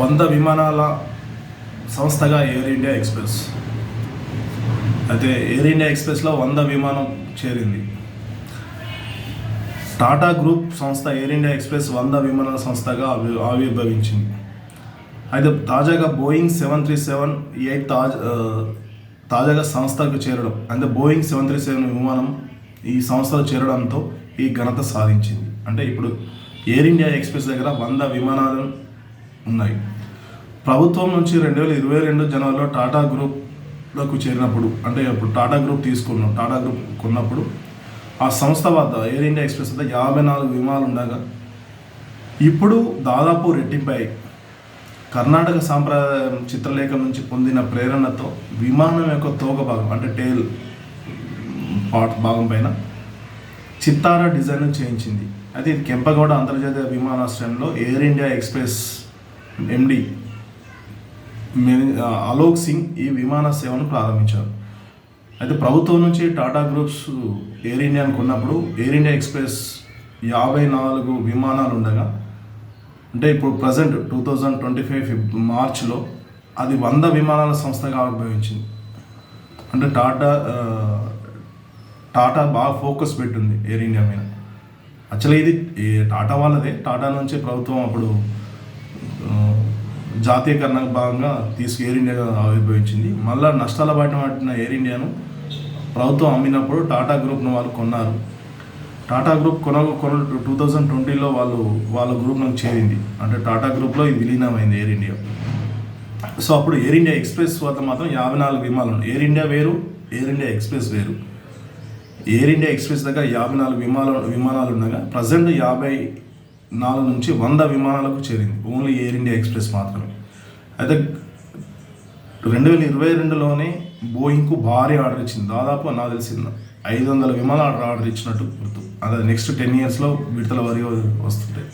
వంద విమానాల సంస్థగా ఎయిర్ ఇండియా ఎక్స్ప్రెస్ అయితే ఎయిర్ ఇండియా ఎక్స్ప్రెస్లో వంద విమానం చేరింది. టాటా గ్రూప్ సంస్థ ఎయిర్ ఇండియా ఎక్స్ప్రెస్ వంద విమానాల సంస్థగా ఆవి ఆవిర్భవించింది. అయితే తాజాగా Boeing seven three seven eight తాజ తాజాగా సంస్థకు చేరడం అంటే బోయింగ్ సెవెన్ త్రీ సెవెన్ విమానం ఈ సంస్థలో చేరడంతో ఈ ఘనత సాధించింది. అంటే ఇప్పుడు ఎయిర్ ఇండియా ఎక్స్ప్రెస్ దగ్గర వంద విమానాలను ఉన్నాయి. ప్రభుత్వం నుంచి రెండు వేల ఇరవై రెండు జనవరిలో టాటా గ్రూప్లోకి చేరినప్పుడు అంటే ఇప్పుడు టాటా గ్రూప్ తీసుకున్నాం టాటా గ్రూప్ కొన్నప్పుడు ఆ సంస్థ వద్ద ఎయిర్ ఇండియా ఎక్స్ప్రెస్ వద్ద యాభై నాలుగు విమానాలు ఉండగా ఇప్పుడు దాదాపు రెట్టింపై కర్ణాటక సాంప్రదాయం చిత్రలేఖ నుంచి పొందిన ప్రేరణతో విమానం యొక్క తోక భాగం అంటే టేల్ పార్ట్ భాగం పైన చిత్తార డిజైన్ చేయించింది. అయితే ఇది కెంపగౌడ అంతర్జాతీయ విమానాశ్రయంలో air India express MD Alok Singh ఈ విమాన సేవను ప్రారంభించారు. అయితే ప్రభుత్వం నుంచి టాటా గ్రూప్స్ ఎయిర్ ఇండియాను కొన్నప్పుడు ఎయిర్ ఇండియా ఎక్స్ప్రెస్ యాభై నాలుగు విమానాలు ఉండగా అంటే ఇప్పుడు present two thousand twenty five మార్చ్లో అది వంద విమానాల సంస్థగా ఆవిర్భవించింది. అంటే టాటా టాటా బాగా ఫోకస్ పెట్టింది ఎయిర్ ఇండియా మీద. యాక్చువల్లీ ఇది ఈ టాటా వాళ్ళదే. టాటా నుంచి ప్రభుత్వం అప్పుడు జాతీయకరణకు భాగంగా తీసుకు ఎయిర్ ఇండియా ఆవిర్భవించింది. మళ్ళీ నష్టాల బయట పట్టిన ఎయిర్ ఇండియాను ప్రభుత్వం అమ్మినప్పుడు టాటా గ్రూప్ను వాళ్ళు కొన్నారు. టాటా గ్రూప్ కొన కొన టూ థౌజండ్ ట్వంటీలో వాళ్ళు వాళ్ళ గ్రూప్ నాకు చేరింది. అంటే టాటా గ్రూప్లో ఇది విలీనమైంది ఎయిర్ ఇండియా సో అప్పుడు ఎయిర్ ఇండియా ఎక్స్ప్రెస్ వద్ద మాత్రం యాభై నాలుగు విమానాలు ఉన్నాయి. ఎయిర్ ఇండియా వేరు ఎయిర్ ఇండియా ఎక్స్ప్రెస్ వేరు. ఎయిర్ ఇండియా ఎక్స్ప్రెస్ దగ్గర యాభై నాలుగు విమానాలు విమానాలు ఉండగా ప్రజెంట్ యాభై నాలుగు నుంచి వంద విమానాలకు చేరింది. ఓన్లీ ఎయిర్ ఇండియా ఎక్స్ప్రెస్ మాత్రమే. అయితే రెండు వేల ఇరవై రెండులోనే బోయింగ్కు భారీ ఆర్డర్ ఇచ్చింది. దాదాపు నాకు తెలిసింది ఐదు వందల విమానాలు ఆర్డర్ ఇచ్చినట్టు గుర్తు. అదే నెక్స్ట్ టెన్ ఇయర్స్లో విడతల వరకు వస్తుంటాయి.